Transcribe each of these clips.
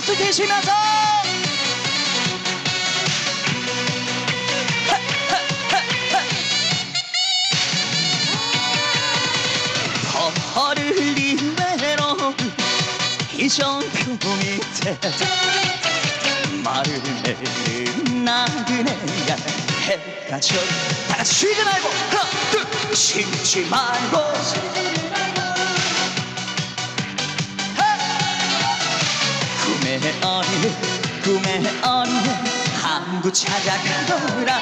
박수 치시면서. 허를린 외로운 이정표 밑에 말을 내는 나그네야 해가 져 다같이 쉬지 말고 하나 둘 쉬지 말고 어린이 꿈의 어린이 항구 찾아가더라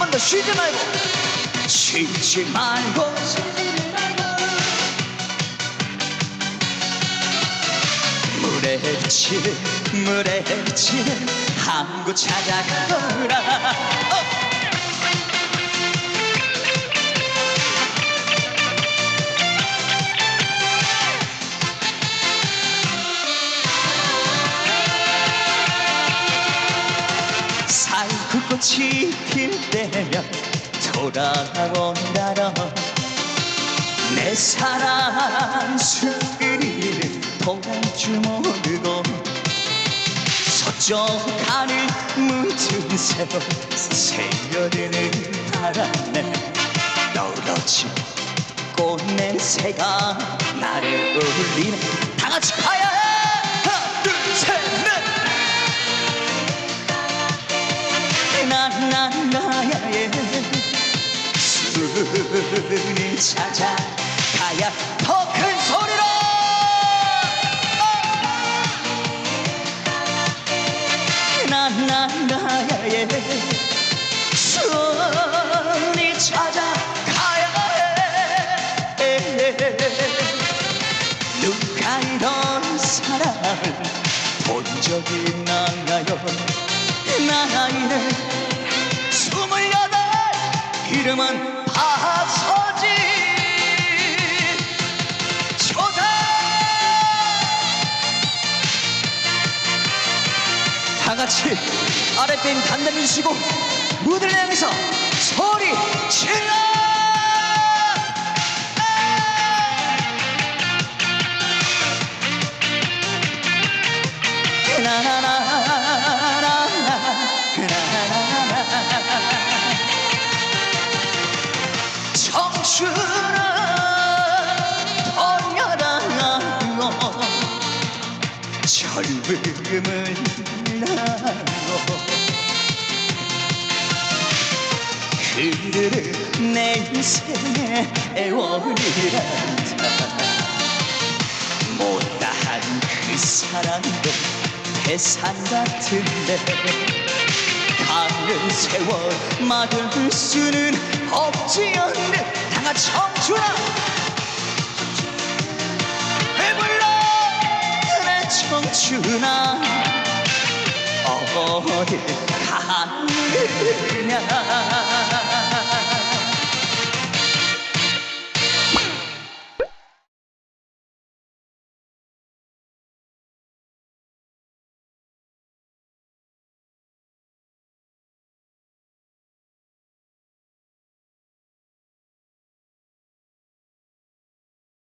번 더 쉬지 말고. 쉬지 말고. 물에 비치는 물에 비치는 항구 찾아가라 필 때면 돌아온다라. 내 사랑 수그리는 동주 모르고 서쪽 하늘 묻은 새로 새겨드는 바람에 떨어진 꽃냄새가 나를 울리네. 다 같이 가야 해 순을 찾아 가야 더 큰 소리로. 난난 나야의 순을 찾아 가야 해. 누가 이런 사랑을 본 적이 있나요? 나이는 스물여덟 이름은 같이 아랫배는 단단히 주시고 무대를 향해서 소리 질러 젊음을 흐르는 내 인생의 애원이란다 못다한 그 사랑도 태산 같은데 가는 세월 막을 수는 없지 않네 다가 청춘아. 해불러 내 청춘아. 어딜 가느냐